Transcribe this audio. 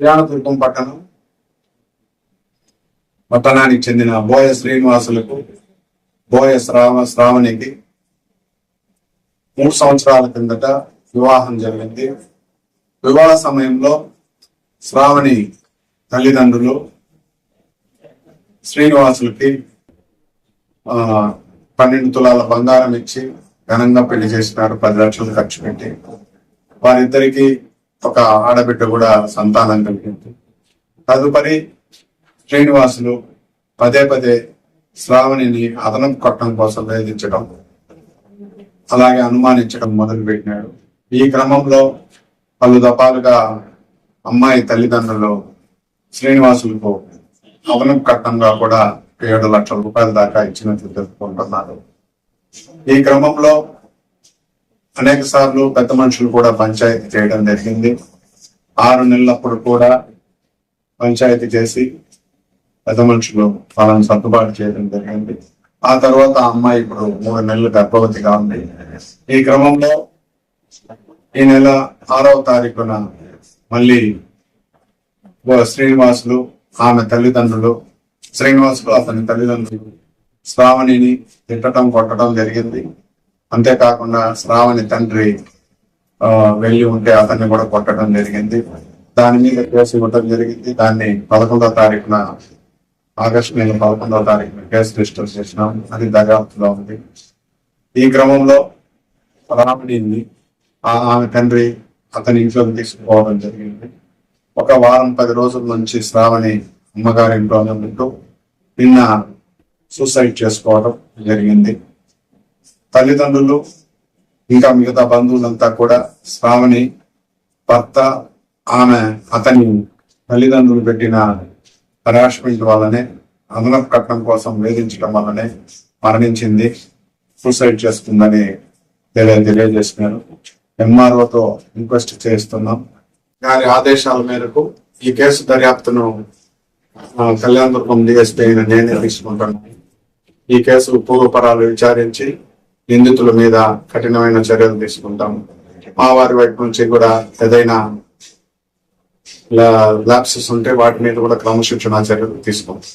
కళ్యాణదుర్గం పట్టణం పట్టణానికి చెందిన బోయ శ్రీనివాసులకు బోయ శ్రావ శ్రావణికి మూడు సంవత్సరాల కిందట వివాహం జరిగింది. వివాహ సమయంలో శ్రావణి తల్లిదండ్రులు శ్రీనివాసులకి ఆ పన్నెండు తులాల బంగారం ఇచ్చి ఘనంగా పెళ్ళి చేసినారు. పది లక్షలు ఖర్చు పెట్టి వారిద్దరికి ఒక ఆడబిడ్డ కూడా సంతానం కలిగింది. తదుపరి శ్రీనివాసులు పదే పదే శ్రావణిని అదనం కొట్టడం కోసం వేధించడం అలాగే అనుమానించడం మొదలు పెట్టినాడు ఈ క్రమంలో పలు దఫాలుగా అమ్మాయి తల్లిదండ్రులు శ్రీనివాసులకు అదనం కట్టంగా కూడా ఏడు లక్షల రూపాయల దాకా ఇచ్చినట్లు తెలుపుకుంటున్నారు. ఈ క్రమంలో అనేక సార్లు పెద్ద మనుషులు కూడా పంచాయతీ చేయడం జరిగింది. ఆరు నెలలప్పుడు కూడా పంచాయతీ చేసి పెద్ద మనుషులు వాళ్ళని సర్దుబాటు చేయడం జరిగింది. ఆ తర్వాత అమ్మాయి ఇప్పుడు మూడు నెలలు గర్భవతిగా ఉంది. ఈ క్రమంలో ఈ నెల ఆరవ తారీఖున మళ్ళీ ఓ శ్రీనివాసులు ఆమె తల్లిదండ్రులు శ్రీనివాసులు అతని తల్లిదండ్రులు శ్రావణిని తిట్టడం కొట్టడం జరిగింది. అంతేకాకుండా శ్రావణి తండ్రి వెళ్ళి ఉంటే అతన్ని కూడా కొట్టడం జరిగింది. దాని మీద కేసు ఇవ్వడం జరిగింది. దాన్ని పదకొండవ తారీఖున ఆగస్టు నెల పదకొండవ తారీఖున కేసు రిజిస్టర్ చేసినాం. అది దర్యాప్తులో ఉంది. ఈ క్రమంలో రాముడిని ఆమె తండ్రి అతని ఇంట్లోకి తీసుకుపోవడం జరిగింది. ఒక వారం పది రోజుల నుంచి శ్రావణి అమ్మగారి ఇంట్లోనే ఉంటూ నిన్న సూసైడ్ చేసుకోవడం జరిగింది. తల్లిదండ్రులు ఇంకా మిగతా బంధువులంతా కూడా శ్రావణి భర్త ఆమె అతని తల్లిదండ్రులు పెట్టిన హరాస్మెంట్ వల్లనే అదనపు కట్నం కోసం వేధించడం వల్లనే మరణించింది సూసైడ్ చేసుకుందని తెలియజేస్తున్నారు తెలియజేసినారు ఎంఆర్ఓతో ఇంక్వెస్ట్ చేస్తున్నాం గారి ఆదేశాల మేరకు ఈ కేసు దర్యాప్తును ఆ, కళ్యాణదుర్గం డిఎస్పీ అయిన నేనే తీసుకుంటున్నాను ఈ కేసు పూర్వపరాలు విచారించి నిందితుల మీద కఠినమైన చర్యలు తీసుకుంటాం. మా వారి వైపు నుంచి కూడా ఏదైనా ల్యాబ్సెస్ ఉంటే వాటి మీద కూడా క్రమశిక్షణ చర్యలు తీసుకుంటాం